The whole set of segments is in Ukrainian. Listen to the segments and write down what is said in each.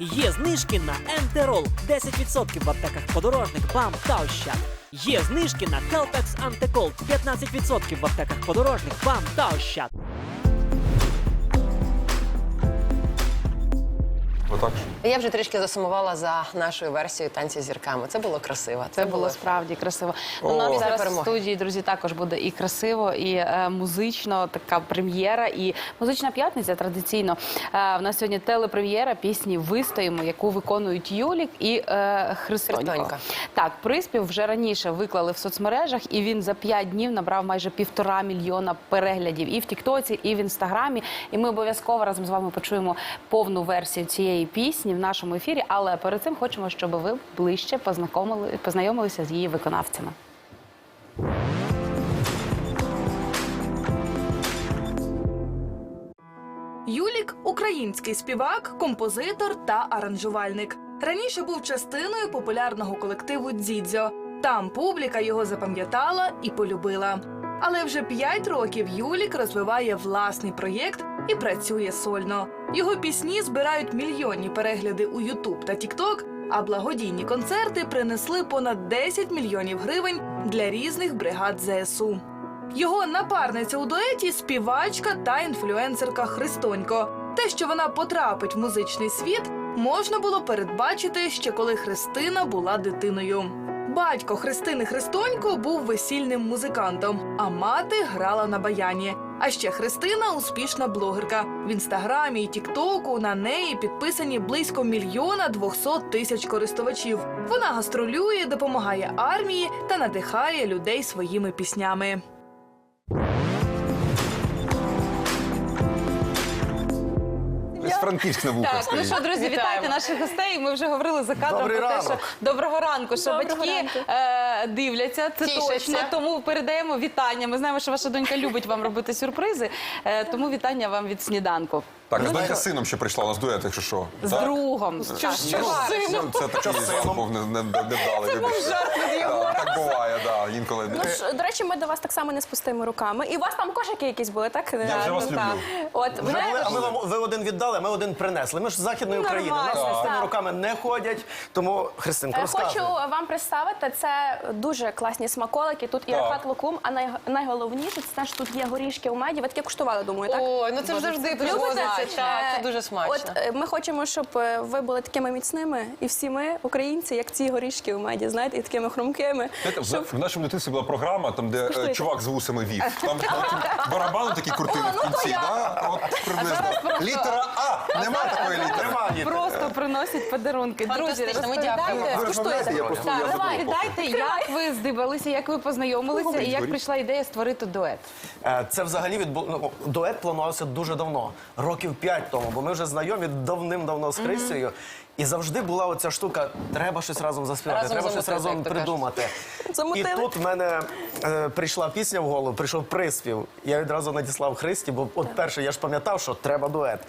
Є знижки на Ентерол 10% в аптеках подорожник, БАМ та Ощад. Є знижки на Хелпекс Антикол 15% в аптеках подорожник, БАМ та Ощад. Отак ж. Я вже трішки засумувала за нашою версією танці з зірками. Це було красиво. Це було справді красиво. Ну, нам зараз в студії, друзі, також буде і красиво, і е, музично така прем'єра, і музична п'ятниця традиційно. Е, в нас сьогодні телепрем'єра пісні Вистоїмо, яку виконують Юлік і е, Христонько. Христонько. Так, приспів вже раніше виклали в соцмережах, і він за п'ять днів набрав майже півтора мільйона переглядів і в Тіктоці, і в Інстаграмі. І ми обов'язково разом з вами почуємо повну версію цієї пісні в нашому ефірі. Але перед цим хочемо, щоб ви ближче познайомили, познайомилися з її виконавцями. Юлік український співак, композитор та аранжувальник. Раніше був частиною популярного колективу Дзідзьо. Там публіка його запам'ятала і полюбила. Але вже п'ять років Юлік розвиває власний проєкт і працює сольно. Його пісні збирають мільйонні перегляди у Ютуб та Тікток, а благодійні концерти принесли понад 10 мільйонів гривень для різних бригад ЗСУ. Його напарниця у дуеті співачка та інфлюенсерка Христонько. Те, що вона потрапить в музичний світ, можна було передбачити ще коли Христина була дитиною. Батько Христини Христонько був весільним музикантом, а мати грала на баяні. А ще Христина успішна блогерка. В інстаграмі і Тіктоку на неї підписані близько мільйона двохсот тисяч користувачів. Вона гастролює, допомагає армії та надихає людей своїми піснями. Десь Франківськ на вухах Так, ну стоїть. що, друзі, вітайте наших гостей. Ми вже говорили за кадром Добрий про те, ранок. що доброго ранку, що Доброго батьки ранку. е, дивляться. Це Тішаться. точно. Тому передаємо вітання. Ми знаємо, що ваша донька любить вам робити сюрпризи. Е, тому вітання вам від сніданку. Так, а донька з сином ще прийшла, у нас дует, якщо що. З Так? другом. Що ж що ж з сином? Це такий був не, не, не був вибачте. жарт від його. Да, Так буває, да, інколи. Ну ж, до речі, ми до вас так само не з пустими руками. І у вас там кошики якісь були, так? Я вже вас люблю. От Вже ви були, а ми вам ви один віддали, а ми один принесли. Ми ж з західної України. У нас Нормально, з тими руками не ходять. Тому Христинко, е, розказуй. хочу вам представити це дуже класні смаколики. Тут і Так. рахат лукум, а най, найголовніше це те, що тут є горішки у меді. Ви таке куштували, думаю, так? Ой, ну це ж завжди Любите. Це? Так, це Е, дуже смачно. От е, ми хочемо, щоб е, ви були такими міцними, і всі ми, українці, як ці горішки у меді, знаєте, і такими хрумкими. Знаєте, в, щоб- в нашому дитинстві була програма, там, де е, чувак з вусами вів. Там барабани такі крутили в кінці. Да? От приблизно. Літера А! Нема такої літери. Просто приносять подарунки. Друзі, Фантастично, ми дякуємо. розповідайте. Ви розмовляєте, я просто я Так, забув. розповідайте, як ви здибалися, як ви познайомилися і як прийшла ідея створити дует. Е, Це взагалі відбу... ну, дует планувався дуже давно, років п'ять тому, бо ми вже знайомі давним-давно з Христею. І завжди була оця штука: треба щось разом заспівати, Разом треба щось разом як то придумати. І Замутили. тут в мене е, прийшла пісня в голову, прийшов приспів. Я відразу надіслав Христі, бо от перше, я ж пам'ятав, що треба дует.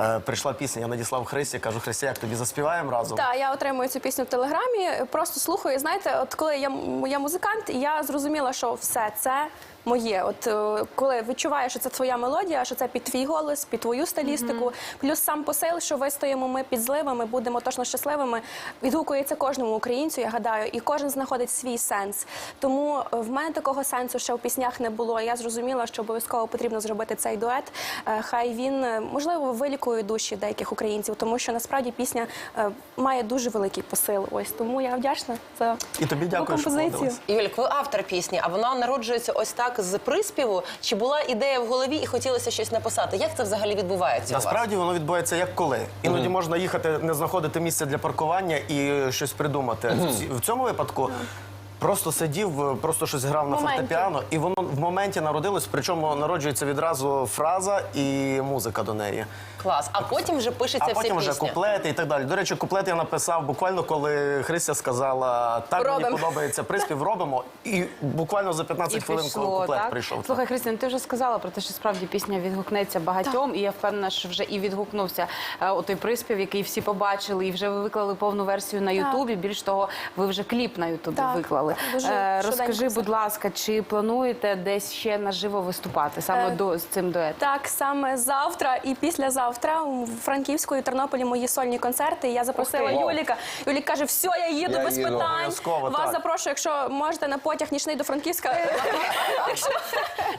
Е, прийшла пісня, я надіслав Христі, кажу, Христі, як тобі заспіваємо разом? Так, я отримую цю пісню в телеграмі. Просто слухаю. Знаєте, от коли я, м- я музикант, я зрозуміла, що все це моє. От е, коли відчуваєш, що це твоя мелодія, що це під твій голос, під твою стилістику, плюс сам посил, що вистоїмо ми під зливами, будемо точно щасливими. Відгукується кожному українцю, я гадаю, і кожен знаходить свій сенс. Тому е, в мене такого сенсу ще в піснях не було. Я зрозуміла, що обов'язково потрібно зробити цей дует. Е, Хай він е, можливо вилікує душі деяких українців, тому що насправді пісня е, має дуже великий посил. Ось тому я вдячна за І тобі таку дякую, що композицію. погодилась. Юлік, ви автор пісні, а вона народжується ось так з приспіву. Чи була ідея в голові і хотілося щось написати? Як це взагалі відбувається? у вас? Насправді воно відбувається як коли. Іноді можна їхати, не знаходити місце для паркування і щось придумати. В ці- В цьому випадку. Просто сидів, просто щось грав на моменті. фортепіано, і воно в моменті народилось, причому народжується відразу фраза і музика до неї. Клас. А потім вже пишеться А вся потім вже пісня. куплети і так далі. До речі, куплет я написав буквально, коли Христя сказала, так мені подобається приспів, робимо. І буквально за 15 хвилин, коли куплет прийшов. Слухай, Христина, ти вже сказала про те, що справді пісня відгукнеться багатьом, і я впевнена, що вже і відгукнувся е, отой приспів, який всі побачили, і вже ви виклали повну версію на Ютубі. Більш того, ви вже кліп на Ютубі Так. виклали. Дуже Е, швиденько Розкажи, все. будь ласка, чи плануєте десь ще наживо виступати саме Е, до з цим дуетом? Так, саме завтра і післязавтра у Франківську і Тернополі мої сольні концерти. Я запросила Ух ти. Юліка. Юлік каже, все, я їду Я без їду, питань. обов'язково, Вас так. запрошую, якщо можете на потяг нічний до Франківська. Якщо-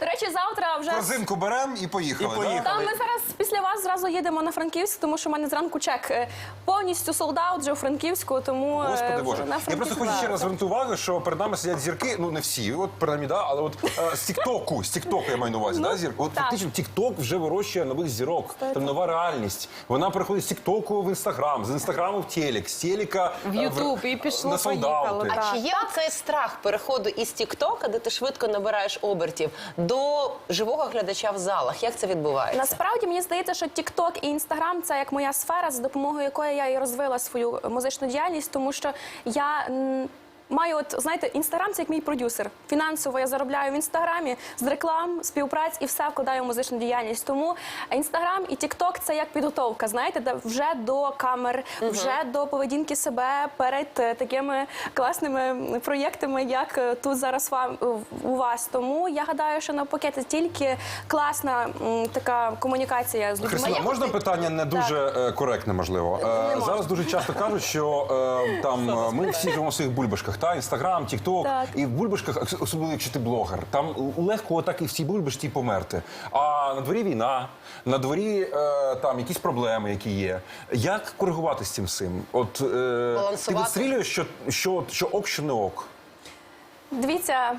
До речі, завтра вже Корзинку беремо і поїхали. І поїхали. Да? Ми зараз після вас зразу їдемо на Франківськ, тому що в мене зранку чек е, повністю солдаут вже у Франківську, тому е, Господи вже Боже. на Я просто Франківськ хочу ще раз звернути увагу, що перед нами сидять зірки, ну не всі, от принаймні, да, але от е, з Тіктоку, з Тіктоку я маю на увазі, Ну, да, зірки. От так. фактично Тікток вже вирощує нових зірок. Там нова реальність. Вона переходить з Тіктоку в інстаграм, з інстаграму в телек, з телека В е, Ютуб, і пішло, на поїхало, так. А чи є цей страх переходу із Тіктока, де ти швидко набираєш обертів, до живого глядача в залах? Як це відбувається? Насправді мені здається, що TikTok і Instagram – це як моя сфера, за допомогою якої я і розвила свою музичну діяльність, тому що я. Маю, от знаєте, інстаграм це як мій продюсер. Фінансово я заробляю в інстаграмі з реклам, співпраць і все вкладаю в музичну діяльність. Тому інстаграм і Тікток це як підготовка. Знаєте, де вже до камер, вже до поведінки себе перед е, такими класними проєктами, як е, тут зараз вам у вас. Тому я гадаю, що навпаки це тільки класна м, така комунікація з людьми. Христина, Я можна просто- питання не дуже е, коректне, можливо. Е, можна. зараз дуже часто кажуть, що е, там е, ми всі живемо в своїх бульбашках, та інстаграм, тікток. Так. І в бульбашках, особливо якщо ти блогер, там легко так і в цій бульбашці померти. А на дворі війна, на дворі е, там якісь проблеми, які є. Як коригувати з цим всім? От е, ти Балансувати. відстрілюєш, що, що, що ок, що не ок. Дивіться,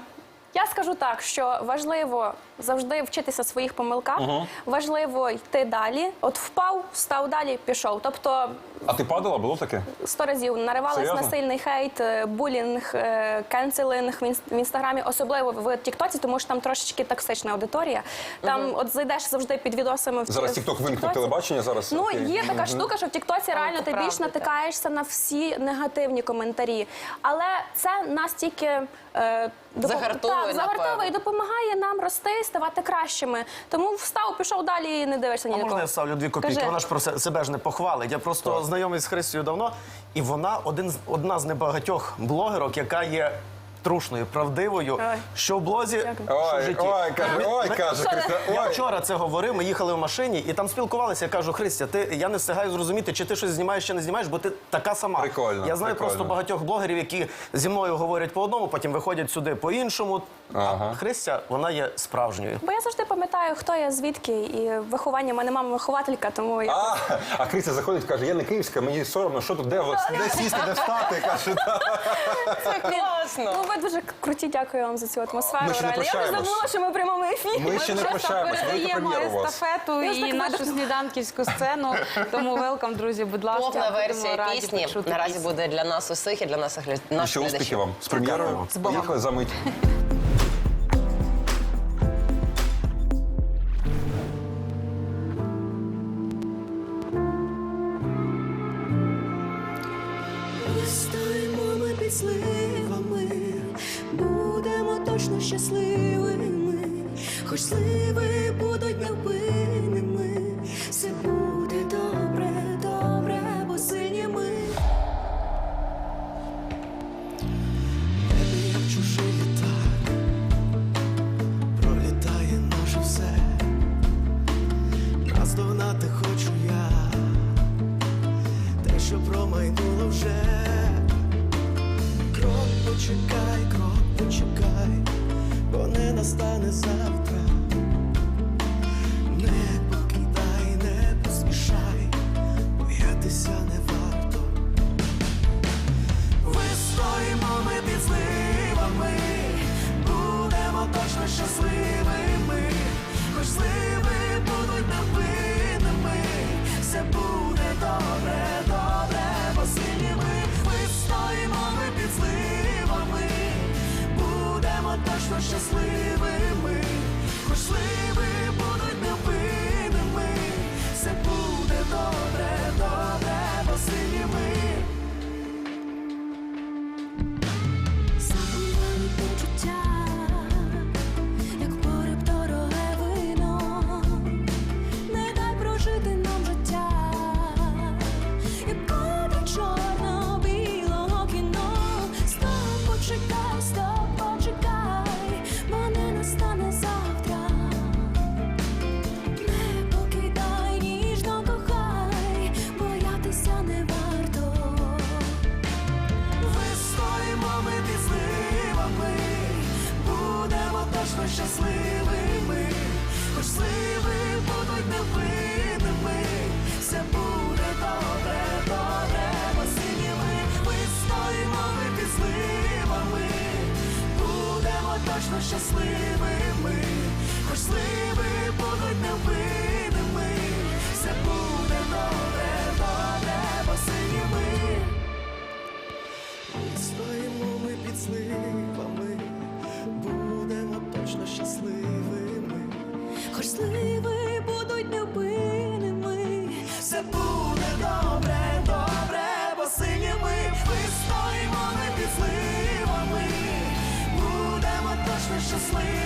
я скажу так, що важливо завжди вчитися своїх помилках, важливо йти далі. От впав, став далі, пішов. Тобто А ти падала, було таке? сто разів наривалась Серйозно? сильний хейт, е, булінг, е, кенселинг в інс- в інстаграмі, особливо в Тіктоці, тому що там трошечки токсична аудиторія. Там от зайдеш завжди під відосами в Зараз в Тікток вимкнув Тіктоці. телебачення. Зараз Ну, окей. є така штука, що в Тіктоці реально це ти правда, більш так. натикаєшся на всі негативні коментарі. Але це нас тільки е, Загартовує, так, загартовує напевно. і допомагає нам рости, ставати кращими. Тому встав, пішов далі і не дивишся ні А на можна кого. я ставлю дві копійки? Кажи. Вона ж про се- себе ж не похвалить. Я просто знайомий з Христю давно, і вона один з одна з небагатьох блогерок, яка є. Трушною, правдивою, Ой. що в блозі, що в Ой, житті. ой, каже, ой, Ми- каже, Христа, Я ой. вчора це говорив, ми їхали в машині і там спілкувалися. Я кажу, Христя, ти я не встигаю зрозуміти, чи ти щось знімаєш, чи не знімаєш, бо ти така сама. Прикольно, Я знаю прикольно. просто багатьох блогерів, які зі мною говорять по одному, потім виходять сюди по-іншому. Ага. А Христя, вона є справжньою. Бо я завжди пам'ятаю, хто я звідки, і виховання в мене мама вихователька, тому я А, а Христя заходить, каже, я не київська, мені соромно, що тут, де, от, де сісти, де встати. Каже, «Та». Це класно. ну ви дуже круті. Дякую вам за цю атмосферу. Ми ще не реально. Я вже прощаємось. забула, що ми в прямому ефірі. Ми ще не Просто прощаємось, велика передаємо прем'єра у вас. естафету і нашу сніданківську сцену. Тому велкам, друзі, будь ласка. Повна будемо версія раді пісні почути наразі пісню. буде для нас усіх і для нас І ще наших успіхів вам з прем'єрою. З Богом. Поїхали за мить. Точно щасливими, хоч сливи будуть під вистоїмо